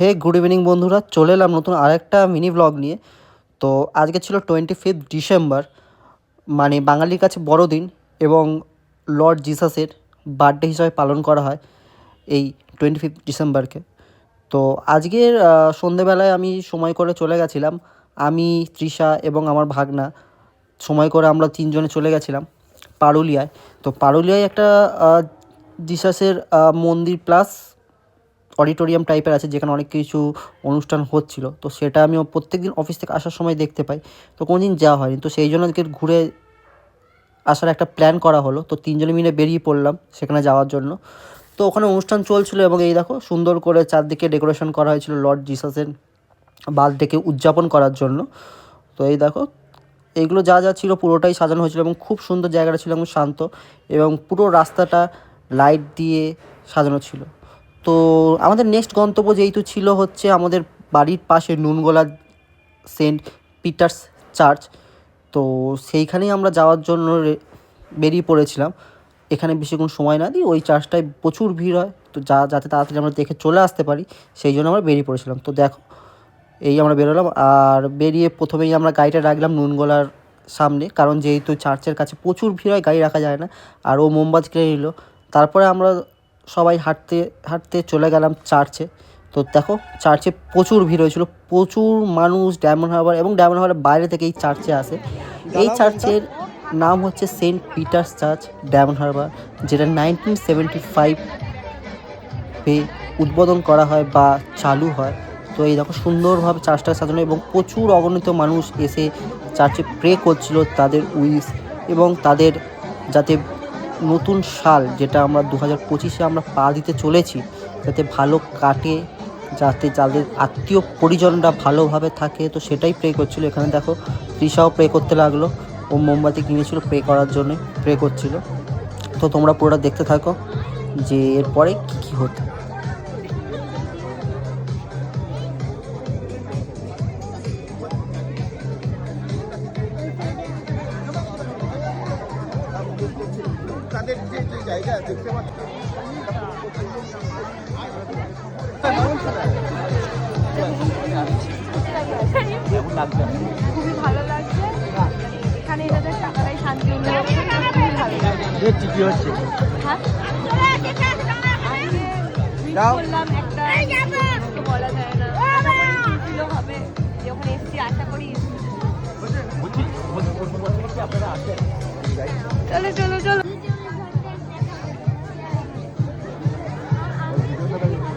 হে good evening বন্ধুরা, চলে এলাম নতুন আরেকটা মিনি ব্লগ নিয়ে। তো আজকে ছিল টোয়েন্টি ফিফথ ডিসেম্বর মানে বাঙালির কাছে বড়দিন এবং লর্ড জিসাসের বার্থডে হিসাবে পালন করা হয় এই টোয়েন্টি ফিফথ ডিসেম্বরকে তো আজকের সন্ধেবেলায় আমি সময় করে চলে গেছিলাম। আমি, তৃষা এবং আমার ভাগনা সময় করে আমরা তিনজনে চলে গেছিলাম পারুলিয়ায়। তো পারুলিয়ায় একটা জিসাসের মন্দির প্লাস অডিটোরিয়াম টাইপের আছে, যেখানে অনেক কিছু অনুষ্ঠান হচ্ছিল। তো সেটা আমি প্রত্যেক দিন অফিস থেকে আসার সময় দেখতে পাই। তো কোনো দিন যাওয়া হয়নি। তো সেই জন্য আজকে ঘুরে আসার একটা প্ল্যান করা হলো। তো তিনজনে মিলে বেরিয়ে পড়লাম সেখানে যাওয়ার জন্য। তো ওখানে অনুষ্ঠান চলছিল এবং এই দেখো সুন্দর করে চারদিকে ডেকোরেশন করা হয়েছিল লর্ড জিসাসের বার্থডেকে উদযাপন করার জন্য। তো এই দেখো এইগুলো যা যা ছিল পুরোটাই সাজানো হয়েছিল এবং খুব সুন্দর জায়গাটা ছিল এবং শান্ত এবং পুরো রাস্তাটা লাইট দিয়ে সাজানো ছিল। তো আমাদের নেক্সট গন্তব্য যেহেতু ছিল হচ্ছে আমাদের বাড়ির পাশে নুনগোলা সেন্ট পিটার্স চার্চ। তো সেইখানেই আমরা যাওয়ার জন্য বেরিয়ে পড়েছিলাম। এখানে বেশিক্ষণ সময় না দিই ওই চার্চটায় প্রচুর ভিড় হয়। তো যা, যাতে তাড়াতাড়ি আমরা দেখে চলে আসতে পারি, সেই জন্য আমরা বেরিয়ে পড়েছিলাম। তো দেখো, এই আমরা বেরোলাম আর বেরিয়ে প্রথমেই আমরা গাড়িটা রাখলাম নুনগোলার সামনে। কারণ যেহেতু চার্চের কাছে প্রচুর ভিড় হয়, গাড়ি রাখা যায় না। আর ও মোমবাতি কিনে নিল। তারপরে আমরা সবাই হাঁটতে হাঁটতে চলে গেলাম চার্চে। তো দেখো, চার্চে প্রচুর ভিড় হয়েছিল, প্রচুর মানুষ ডায়মন্ড হারবার এবং ডায়মন্ড হারবারের বাইরে থেকে এই চার্চে আসে। এই চার্চের নাম হচ্ছে Saint Peter's church Diamond Harbour, যেটা নাইনটিন সেভেন্টি ফাইভ উদ্বোধন করা হয় বা চালু হয়। তো এই দেখো, সুন্দরভাবে চার্চটা সাজানো এবং প্রচুর অগণিত মানুষ এসে চার্চে প্রে করছিল তাদের উইস এবং তাদের যাতে নতুন সাল যেটা আমরা দু হাজার পঁচিশে আমরা পা দিতে চলেছি, যাতে ভালো কাটে, যাতে যাদের আত্মীয় পরিজনরা ভালোভাবে থাকে, তো সেটাই প্রে করছিল। এখানে দেখো, তৃষাও প্রে করতে লাগল ও মোমবাতি কিনেছিল প্রে করার জন্য প্রে করছিল। তো তোমরা পুরোটা দেখতে থাকো যে এরপরে কী কী হতো তাদের যে যে জায়গা দেখতে পাচ্ছি খুবই ভালো লাগছে এখানে এনাদের টাকাটাই শান্তি খুবই ভালো লাগছে কি হচ্ছে। হ্যাঁ? করলাম একটা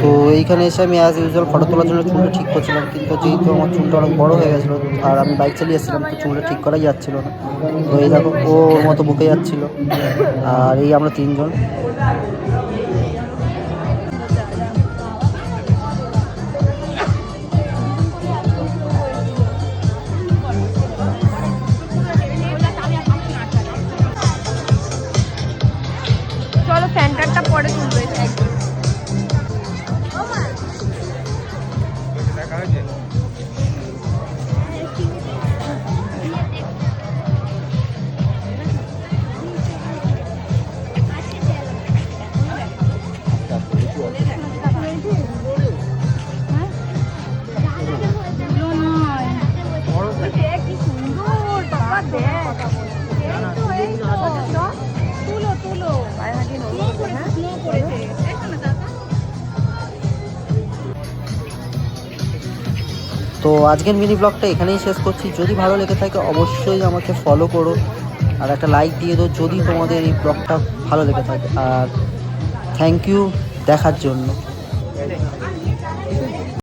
তো এইখানে এসে আমি অ্যাজ ইউজুয়াল ফটো তোলার জন্য চুলটা ঠিক করছিলাম, কিন্তু যেহেতু আমার চুলটা অনেক বড়ো হয়ে গেছিল আর আমি বাইক চালিয়ে এসেছিলাম, তো চুলটা ঠিক করাই যাচ্ছিল না। তো এই দেখো ওর মতো বুকে যাচ্ছিল। আর এই আমরা তিনজন। তো আজকের মিনি ব্লগটা এখানেই শেষ করছি। যদি ভালো লেগে থাকে অবশ্যই আমাকে ফলো করো আর একটা লাইক দিয়ে দো যদি তোমাদের এই ব্লগটা ভালো লেগে থাকে। আর থ্যাংক ইউ দেখার জন্য।